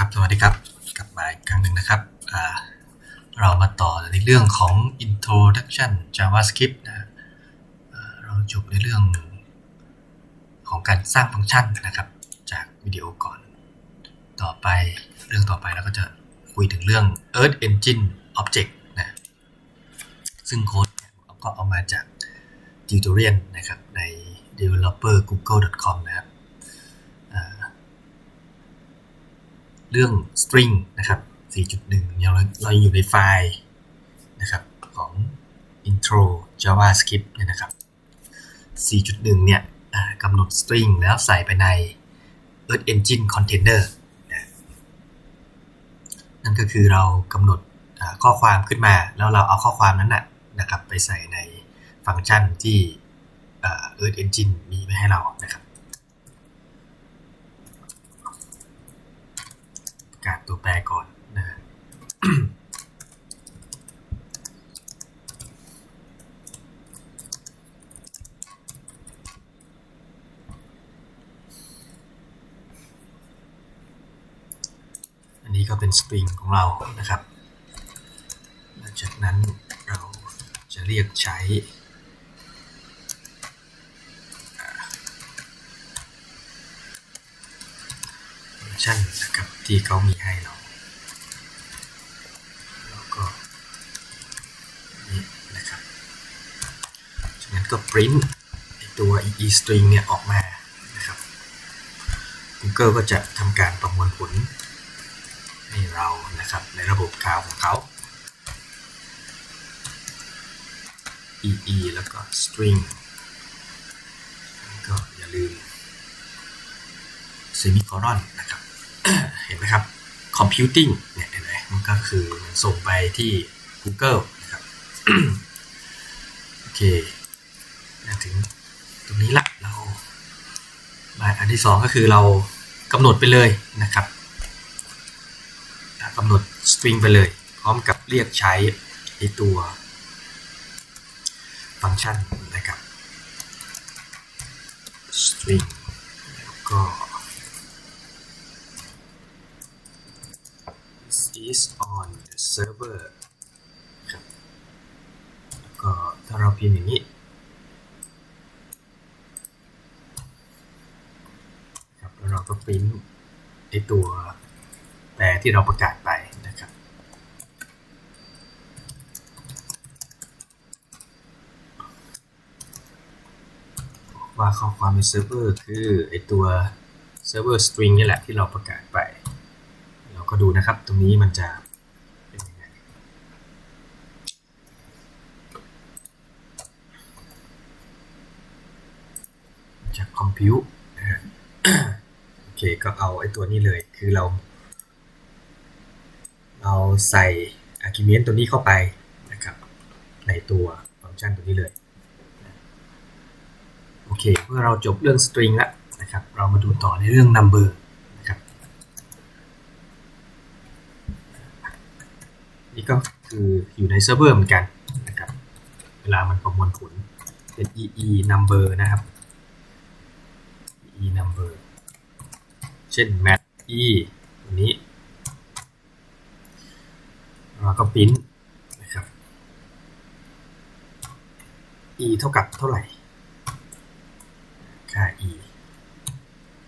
ครับสวัสดีครับกลับมาอีกครั้งหนึ่งนะครับเรามาต่อในเรื่องของ introduction JavaScript นะเราจบในเรื่องของการสร้างฟังก์ชันนะครับ จากวิดีโอก่อน ต่อไปเรื่องต่อไปเราก็จะคุยถึงเรื่อง Earth Engine Object นะซึ่งโค้ดเก็เอามาจาก tutorial นะครับใน developer google.com นะครับอ่า เรื่อง string นะครับ 4.1 เราเราอยู่ในไฟล์นะครับของ intro javascript เนี่ยนะครับ 4.1 เนี่ยกำหนด string แล้วใส่ไปใน earth engine container นะนั่นก็คือเรากำหนดข้อความขึ้นมา แล้วเราเอาข้อความนั้นนะนะครับไปใส่ในฟังก์ชันที่ earth engine มีไว้ให้เรานะครับ ประ กาศตัวแปรก่อนนะอันนี้ก็เป็นสตริงของเรานะครับหลังจากนั้นเราจะเรียกใช้ ก์ชันนะครับที่เขามีให้เรา แล้วก็นี่นะครับจากนั้นก็ print ไอ้ตัว e string เนี่ยออกมานะครับ Google ก็จะทำการประมวลผลให้เรานะครับในระบบข่าวของเขา ee แล้วก็ string ก็อย่าลืม semicolon นะครับ เห็นไหมครับ computing เนี่ยเห็นไหมมันก็คือมันส่งไปที่ Google นะครับโอเคถึงตรงนี้ละเรามาอันที่สองก็คือเรากำหนดไปเลยนะครับกำหนด string ไปเลย พร้อมกับเรียกใช้ไอตัวฟังก์ชันนะครับ string แล้วก็ is on the server ครับแล้วก็ถ้าเราพิมพ์อย่างนี้ครับแล้วเราก็ปริ้นไอตัวแปลที่เราประกาศไปนะครับว่าข้อความในเซิร์ฟเวอร์คือไอตัวเซิร์ฟเวอร์สตริงนี่แหละที่เราประกาศไป ดูนะครับ ตรงนี้มันจะเป็นยังไงจากคอมพิวโอเคก็เอาไอ้ตัวนี้เลยคือเรา เราใส่ argument ตัวนี้เข้าไปนะครับ ในตัวฟังก์ชันตัวนี้เลยโอเคเมื่อเราจบเรื่อง string แล้วนะครับ เรามาดูต่อในเรื่อง number นะครับ นี่ ก็คืออยู่ในเซิร์ฟเวอร์เหมือนกันนะครับ เวลามันประมวลผลเป็น ee number นะครับ ee number เช่น mat e ตัวนี้เราก็พิมพ์นะครับ e เท่ากับเท่าไหร่ ค่า e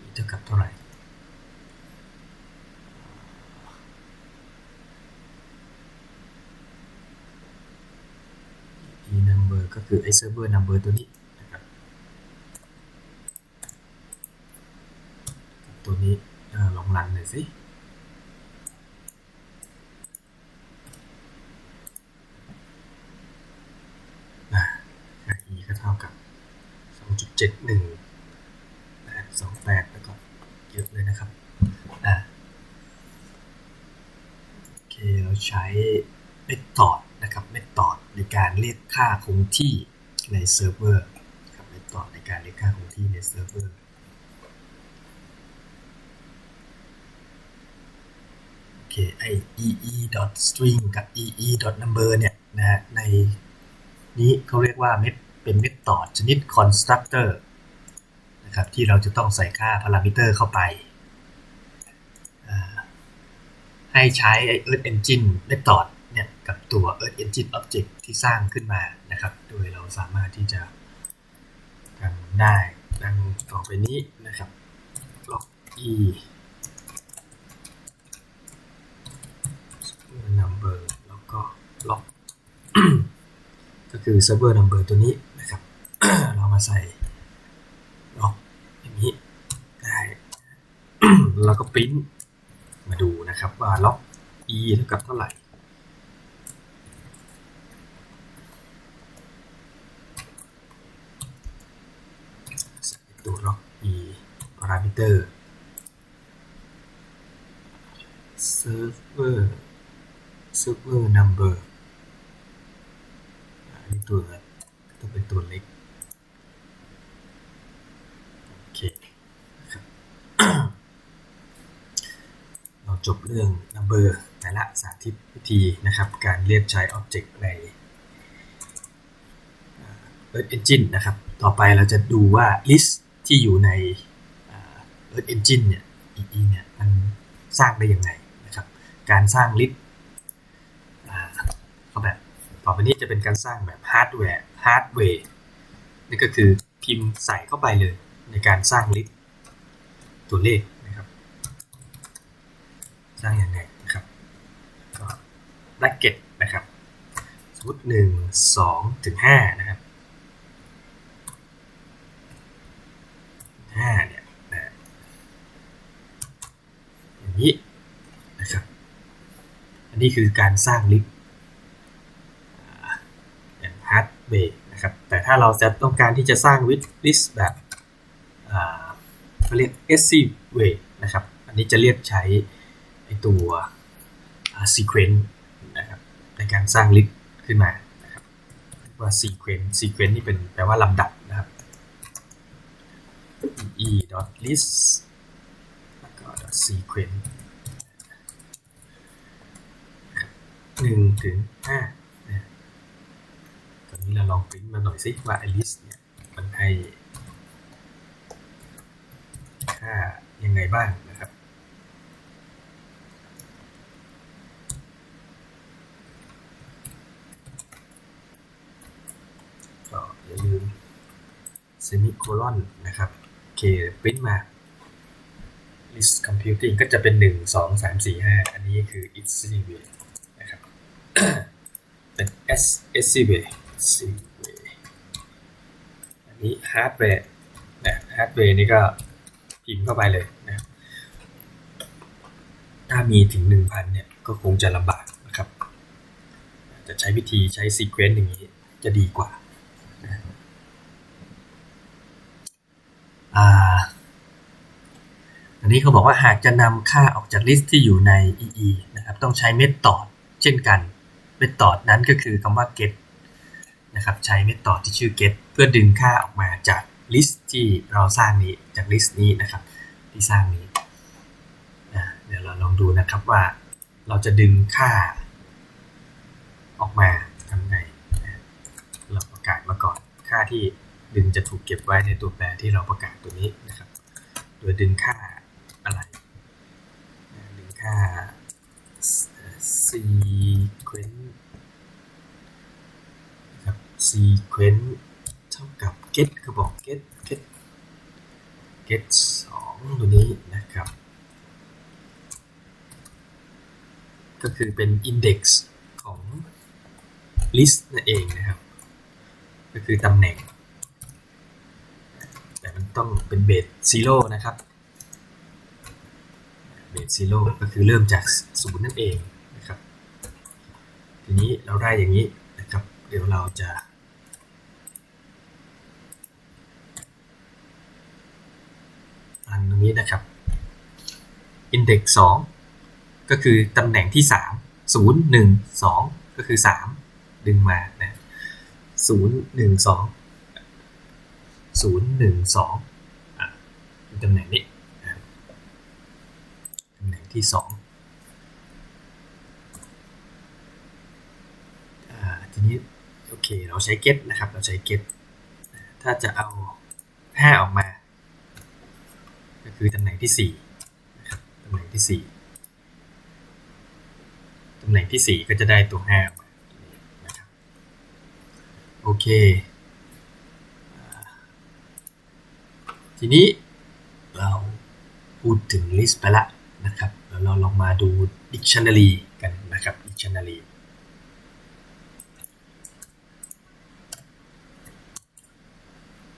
e เท่ากับเท่าไหร่ e number ก็คือไอ้ server number ตัวนี้นะครับตัวนี้อลองรันหน่อยสิอ่าค่า e ก็เท่ากับ 2.71 828 แล้วก็เยอะเลยนะครับอ่าโอเค เราใช้ method นะครับ method ในการเรียกค่าคงที่ในเซิร์ฟเวอร์ครับ method ในการเรียกค่าคงที่ในเซิร์ฟเวอร์โอเคไอ ee.string กับ ee.number เนี่ยนะฮะในนี้เขาเรียกว่าเม็ดเป็นเมธอดชนิด constructor นะครับที่เราจะต้องใส่ค่าพารามิเตอร์เข้าไป ให้ใช้ไอ Earth Engine Method เนี่ยกับตัว Earth Engine Object ที่สร้างขึ้นมานะครับ โดยเราสามารถที่จะทำได้ดังต่อไปนี้นะครับ log e number แล้วก็ log ก็คือ server number ตัวนี้นะครับ เรามาใส่ log อย่างนี้ได้แล้วก็ print มาดูนะครับว่า log e เท่ากับเท่าไหร่ ใส่ตัว log e parameter server server number อันนี้ตัวต้องเป็นตัวเล็ก โอเคครับเราจบเรื่อง number แต่ละสาธิตวิธีนะครับ การเรียกใช้ object ใน Earth Engine นะครับ ต่อไปเราจะดูว่า list ที่อยู่ใน Earth Engine เนี่ย EE เนี่ยมันสร้างได้ยังไงนะครับ การสร้าง list ก็แบบต่อไปนี้จะเป็นการสร้างแบบ hardware hardware นี่ก็คือพิมพ์ใส่เข้าไปเลยในการสร้าง list ตัวเลขนะครับ สร้างยังไงนะครับก็ bracket นะครับสมมติ1 2ถึง5นะครับ5เนี่ยนะอย่างนี้นะครับ อั นนี้คือการสร้างลิสต์อย่างฮาร์ดเวย์นะครับ แต่ถ้าเราจะต้องการที่จะสร้างวิดลิสต์แบบเขาเรียก SC way นะครับ อันนี้จะเรียกใช้ไอตัว sequence นะครับในการสร้างลิสต์ขึ้นมานะครับว่า sequence sequence นี่เป็นแปลว่าลำดับนะครับ e dot list แล้วก็ dot sequence หนึ่งถึงห้านะตอนนี้เราลองปริ้นมาหน่อยสิว่า i list เนี่ยมันให้ค่ายังไงบ้างนะครับก็อย่าลืมเซมิโคลอนนะครับโอเคปริ้นมา list computing ก็จะเป็น 1 2 3 4 5 อันนี้คือ it's anyway นะครับเป็น S S C V C V อันนี้ hardware นะ hardware นี่ก็พิมพ์เข้าไปเลยนะถ้ามีถึง 1,000 เนี่ย ก็คงจะลำบากนะครับ จะใช้วิธีใช้ sequence อย่างนี้จะดีกว่านะอ่าอันนี้เขาบอกว่าหากจะนำค่าออกจากลิสต์ที่อยู่ใน EE นะครับ ต้องใช้เมธอดเช่นกัน เมธอดนั้นก็คือคำว่า get นะครับใช้เมธอดที่ชื่อ get เพื่อดึงค่าออกมาจากลิสต์ที่เราสร้างนี้จากลิสต์นี้นะครับที่สร้างนี้นะเดี๋ยวเราลองดูนะครับว่าเราจะดึงค่า ออกมาทำไงนะเราประกาศมาก่อน ค่าที่ดึงจะถูกเก็บไว้ในตัวแปรที่เราประกาศตัวนี้นะครับ โดยดึงค่าอะไรนะดึงค่า sequence นะครับ sequence เท่ากับ get เขาบอก get get get 2ตัวนี้นะครับ ก็คือเป็น index ของ list นั่นเองนะครับ ก็คือตำแหน่ง แต่มันต้องเป็นเบส zero นะครับเบส zero ก็คือเริ่มจากศูนย์นั่นเองนะครับ ทีนี้เราได้อย่างนี้นะครับ เดี๋ยวเราจะ อันตรงนี้นะครับ index 2 ก็คือตำแหน่งที่ 3 0 1 2 ก็คือ 3 ดึงมานะ0 1 2 0 1 2อะตำแหน่งนี้ตำแหน่งที่2อ่าทีนี้โอเคเราใช้ get นะครับ เราใช้ get ถ้าจะเอา 5 ออกมา คือตำแหน่งที่4นะครับตำแหน่งที่4ำแหน่งที่ 4 ก็จะได้ตัว5มานะครับโอเค ทีนี้เราพูดถึง list ไปละนะครับแล้วเราลองมาดู dictionary กันนะครับ dictionary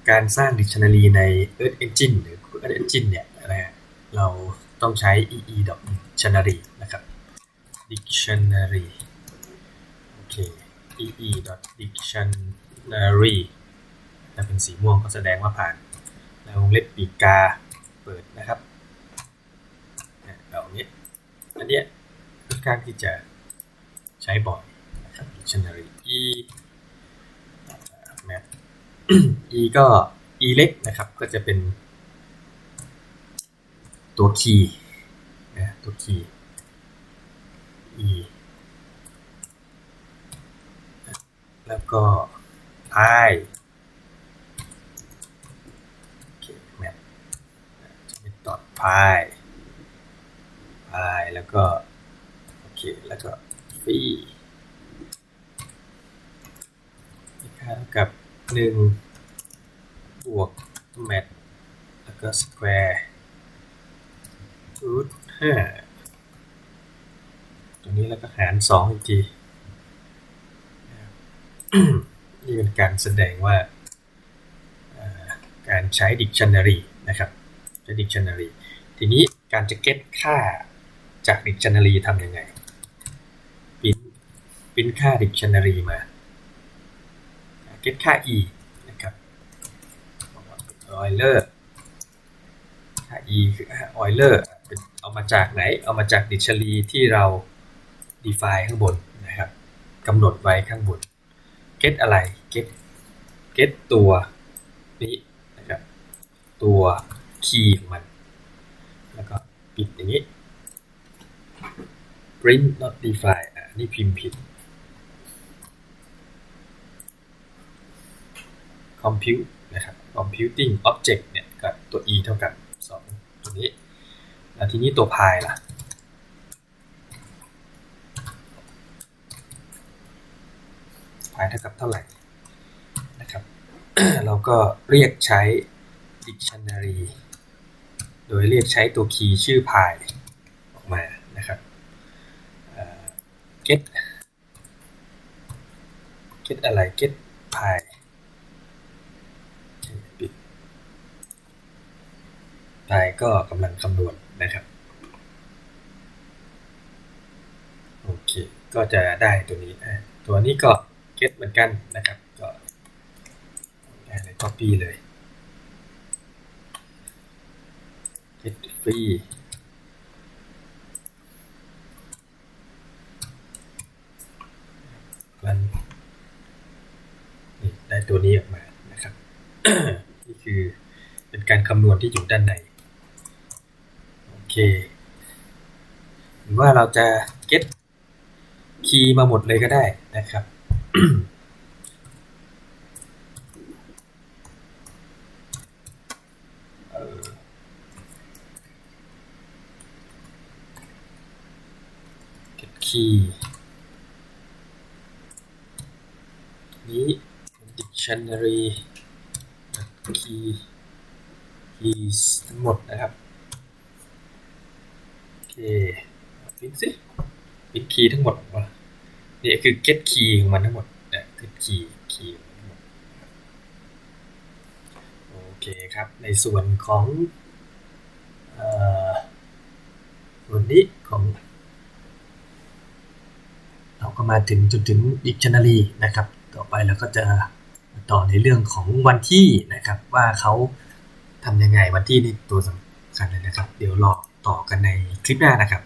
การสร้าง dictionary ใน Earth Engine หรือ Earth Engine เนี่ย เราต้องใช้ ee dictionary นะครับ dictionary โอเค ee dictionary ถ้าเป็นสีม่วงก็แสดงว่าผ่าน แล้ววงเล็บปีกาเปิดนะครับเนี่ยเราเนี้ยอันเนี้ยค่อนข้างที่จะใช้บ่อยนะครับ dictionary e math e ก็ e เล็กนะครับ ก็จะเป็น ตัวคีย์นะตัวคีย์ e แล้วก็ i โอเคแมทจะเป็นดอท pi pi แล้วก็โอเคแล้วก็ฟรีค่าเท่ากับ 1 บวกแมทแล้วก็ square root 5ตรงนี้แล้วก็หาร2อีกทีนี่เป็นการแสดงว่าการใช้ dictionary นะครับใช้ dictionary ทีนี้การจะ get ค่าจาก dictionary ทำยังไงพิมพ์พิมพ์ค่า dictionary มา get ค่า e นะครับ Euler ค่า e คือค่า Euler เป็น เอามาจากไหน เอามาจาก dictionary ที่เรา define ข้างบนนะครับกำหนดไว้ข้างบน get อะไร get get ตัวนี้นะครับตัว key ของมัน แล้วก็ปิดอย่างนี้ print not define อะนี่พิมพ์ผิด compute นะครับ computing object เนี่ยก็ตัว e เท่ากับ 2 ตัวนี้ แล้วทีนี้ตัว pi ล่ะ pi เท่ากับเท่าไหร่นะครับ เราก็เรียกใช้ dictionary โดยเรียกใช้ตัวคีย์ชื่อ pi ออกมานะครับ get get อะไร get pi ปิด pi ก็กำลังคำนวณ นะครับโอเคก็จะได้ตัวนี้ ตัวนี้ก็ get เหมือนกันนะครับ ก็ได้เลย copy เลย get free มันได้ตัวนี้ออกมานะครับ นี่คือเป็นการคำนวณที่อยู่ด้านใน เค หรือว่าเราจะ get คีย์มาหมดเลยก็ได้นะครับ get key นี้ dictionary key keys ทั้งหมดนะครับ เคพิมพ์สิพิมพ์คีย์ทั้งหมดว่านี่คือ get key ของมันทั้งหมดนะ get key key ของมันทั้งหมดโอเคครับ ในส่วนของส่วนนี้ของ เราก็มาถึงจนถึง dictionary นะครับ ต่อไปเราก็จะต่อในเรื่องของวันที่นะครับ ว่าเขาทำยังไงวันที่นี่ตัวสำคัญเลยนะครับ เดี๋ยวรอ ต่อกันในคลิปหน้านะครับ